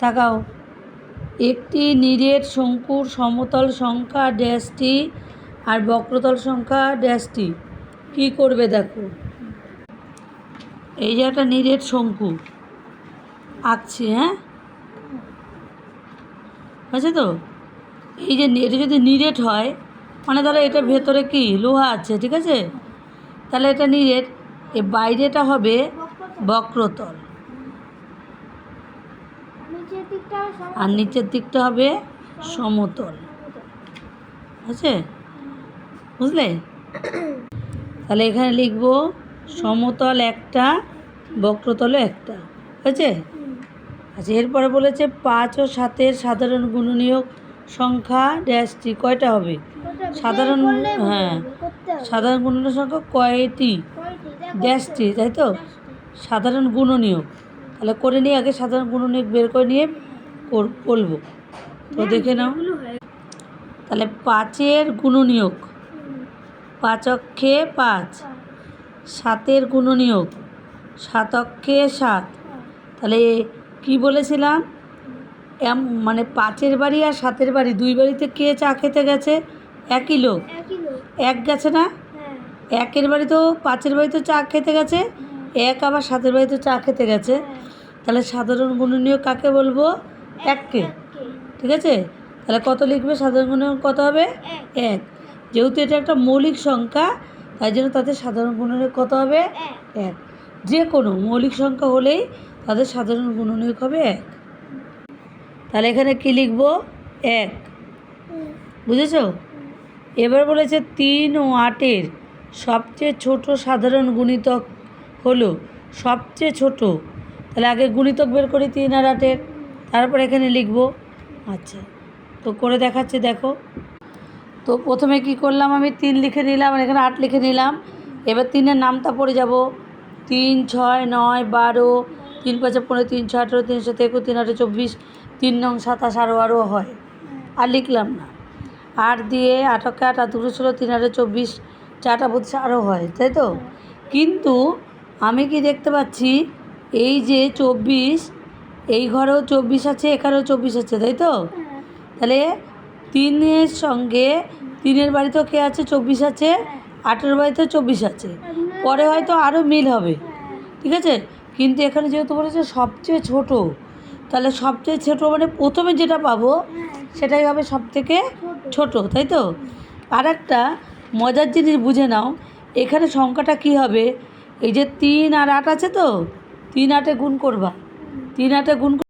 তাকাও। একটি নিরেট শঙ্কুর সমতল সংখ্যা ড্যাশটি আর বক্রতল সংখ্যা ড্যাশটি কী করবে দেখো। এই যে একটা নিরেট শঙ্কু। আঁকছি হ্যাঁ? হয়েছে তো? এই যে এটা যদি নিরেট হয় মানে তাহলে এটা ভেতরে কি? লোহা আছে, ঠিক আছে? তাহলে এটা নিরেট। এ বাইরেটা হবে বক্রতল। আর নিচের দিকটা হবে সমতল। আছে? বুঝলে? তাহলে এখানে লিখব সমতল একটা বক্রতল একটা। হয়েছে? আচ্ছা এরপরে বলেছে পাঁচ ও সাতের সাধারণ গুণনীয়ক সংখ্যা ড্যাশটি কয়টা হবে? সাধারণ হ্যাঁ। সাধারণ গুণনীয়ক সংখ্যা কয়টি? ড্যাশটি তাই তো? সাধারণ গুণনীয়ক। তাহলে করে নিয়ে আগে সাধারণ গুণনীয়ক বের করে নিয়ে কর- বলব তো দেখে নাও। তাহলে পাঁচের গুণনীয়ক পাঁচ অক্ষে পাঁচ। সাতের গুণনীয়ক সাত অক্ষে সাত। তাহলে কি বলেছিলাম? এম মানে পাঁচের বাড়ি আর সাতের বাড়ি দুই বাড়িতে কে চা খেতে গেছে? একই লোক। এক গেছে না? হ্যাঁ। একের বাড়ি তো পাঁচের বাড়ি তো চা খেতে গেছে। এক আবার সাতের বাড়ি তো চা খেতে গেছে। তাহলে সাধারণ গুণনীয় কাকে বলব? এককে ঠিক আছে? তাহলে কত লিখবে? সাধারণ গুণনীয়ক কত হবে? এক। যেহেতু এটা একটা মৌলিক সংখ্যা, তাই জন্য তাদের সাধারণ গুণনীয়ক কত হবে? এক। যে কোনো মৌলিক সংখ্যা হলেই তাদের সাধারণ গুণনীয়ক হবে এক। তাহলে এখানে কি লিখব? এক। বুঝেছ? এবার বলেছে তিন ও আটের সবচেয়ে ছোট সাধারণ গুণিতক হলো সবচেয়ে ছোট তাহলে আগে গুণিতক বের করি তিন আর আটের, তারপর এখানে লিখব। আচ্ছা তো করে দেখাচ্ছে, দেখো। তো প্রথমে কি করলাম আমি? তিন লিখে নিলাম, আর এখানে আট লিখে নিলাম। এবার তিনের নামটা পড়ে যাব। তিন, ছয়, নয়, বারো, তিন, পাঁচে পনেরো, তিন, ছয়, আঠেরো, তিন সাথে একুশ, তিন আঠেরো চব্বিশ, তিন, নং, সাতাশ, আরও আরও হয়। আর লিখলাম না। আট দিয়ে আটকে আট, আর দুটো ছিল তিন, আটে, চব্বিশ, চারটা বলছে আরও হয়, তাই তো? কিন্তু আমি কি দেখতে পাচ্ছি? এই যে চব্বিশ, এই ঘরেও চব্বিশ আছে, এখানেও চব্বিশ আছে, তাই তো? তাহলে তিনের সঙ্গে, তিনের বাড়িতেও কে আছে? চব্বিশ আছে আটের বাড়িতেও চব্বিশ আছে। পরে হয়তো আরও মিল হবে, ঠিক আছে? কিন্তু এখানে যেহেতু বলেছে সবচেয়ে ছোট, তাহলে সবচেয়ে ছোট মানে প্রথমে যেটা পাবো, সেটাই হবে সব থেকে ছোট, তাই তো? আর একটা মজার জিনিস বুঝে নাও, এখানে সংখ্যাটা কি হবে? এই যে তিন আর আট আছে তো? তিন আটে গুণ করবা। তিন আটে গুণ